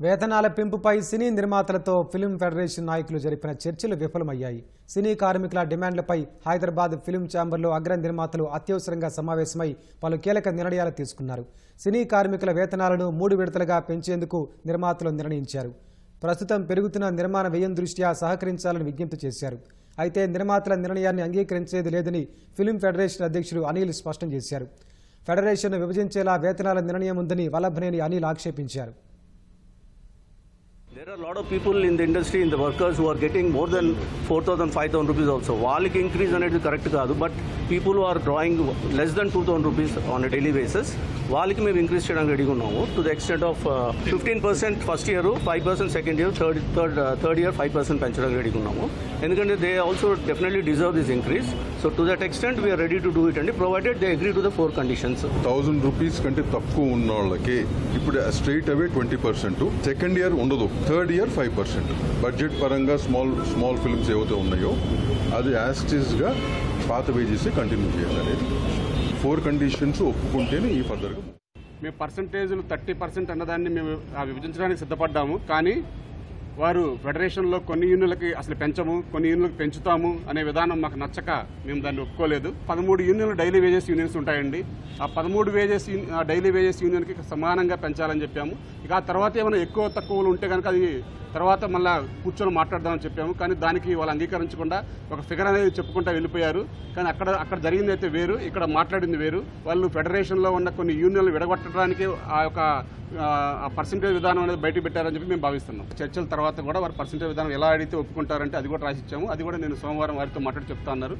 వేతనాల పెంపుపై సినీ నిర్మాతలతో film federation నాయకులు జరిపిన చర్చలు విఫలమయ్యాయి. సినీ కార్మికుల డిమాండ్లపై హైదరాబాద్ ఫిలిం ఛాంబర్లో అగ్ర నిర్మాతలు అత్యవసరంగా సమావేశమై పలు కీలక నిర్ణయాలు తీసుకున్నారు. సినీ కార్మికుల వేతనాలను మూడు విడతలుగా పెంచేందుకు నిర్మాతలు నిర్ణయించారు. ప్రస్తుతం పెరుగుతున్న నిర్మాణ వ్యయం దృష్ట్యా సహకరించాలని విజ్ఞప్తి చేశారు. అయితే నిర్మాతల నిర్ణయాన్ని అంగీకరించేది లేదని ఫిలిం ఫెడరేషన్ అధ్యక్షుడు అనిల్ స్పష్టం చేశారు. ఫెడరేషన్ను విభజించేలా వేతనాల నిర్ణయం ఉందని వల్లభనేని అనిల్ ఆక్షేపించారు. There lot a people in people in the industry, in the workers who are getting more than 4,000, 5,000 rupees also. వాళ్ళకి ఇంక్రీజ్ అనేది కరెక్ట్ కాదు but people are drawing less than two thousand rupees on a daily basis వాళ్ళకి మేము increase చేయడానికి రెడీగా ఉన్నాము. To the extent of fifteen percent first year five percent second year third third third year five percent పెంచడానికి రెడీగా ఉన్నాము. ఎందుకంటే they also definitely deserve this increase so to that extent we are ready to do it అండి. Provided they agree to the four conditions thousand rupees కంటే తక్కువ ఉన్న వాళ్ళకి ఇప్పుడు straight away twenty percent second year ఉండదు. Third year five percent. Budget పరంగా small small films ఏవైతే ఉన్నాయో అది యాస్టిస్గా పాత వేజెస్ కంటిన్యూ చేయాలి. ఫోర్ కండిషన్స్ ఒప్పుకుంటేనే ఈ ఫర్దర్గా మేము పర్సంటేజ్లు థర్టీ పర్సెంట్ అన్నదాన్ని మేము ఆ విభజించడానికి సిద్ధపడ్డాము. కానీ వారు ఫెడరేషన్లో కొన్ని యూనియన్లకి అసలు పెంచము కొన్ని యూనియన్లకు పెంచుతాము అనే విధానం మాకు నచ్చక మేము దాన్ని ఒప్పుకోలేదు. పదమూడు యూనియన్లు డైలీ వేజెస్ యూనియన్స్ ఉంటాయండి. ఆ పదమూడు వేజెస్ యూని- ఆ డైలీ వేజెస్ యూనియన్కి సమానంగా పెంచాలని చెప్పాము. ఇక ఆ తర్వాత ఏమైనా ఎక్కువ తక్కువలు ఉంటే కనుక అది తర్వాత మళ్ళా కూర్చొని మాట్లాడదామని చెప్పాము. కానీ దానికి వాళ్ళు అంగీకరించకుండా ఒక ఫిగర్ అనేది చెప్పుకుంటా వెళ్ళిపోయారు. కానీ అక్కడ అక్కడ జరిగింది అయితే వేరు ఇక్కడ మాట్లాడింది వేరు. వాళ్ళు ఫెడరేషన్లో ఉన్న కొన్ని యూనియన్లు విడగొట్టడానికి ఆ యొక్క పర్సంటేజ్ విధానం అనేది బయట పెట్టారని చెప్పి మేము భావిస్తున్నాం. చర్చల తర్వాత తర్వాత కూడా వారు పర్సంటేజ్ విధానం ఎలా అడిగితే ఒప్పుకుంటారంటే అది కూడా రాసిచ్చాము. అది కూడా నేను సోమవారం వారితో మాట్లాడి చెప్తా అన్నారు.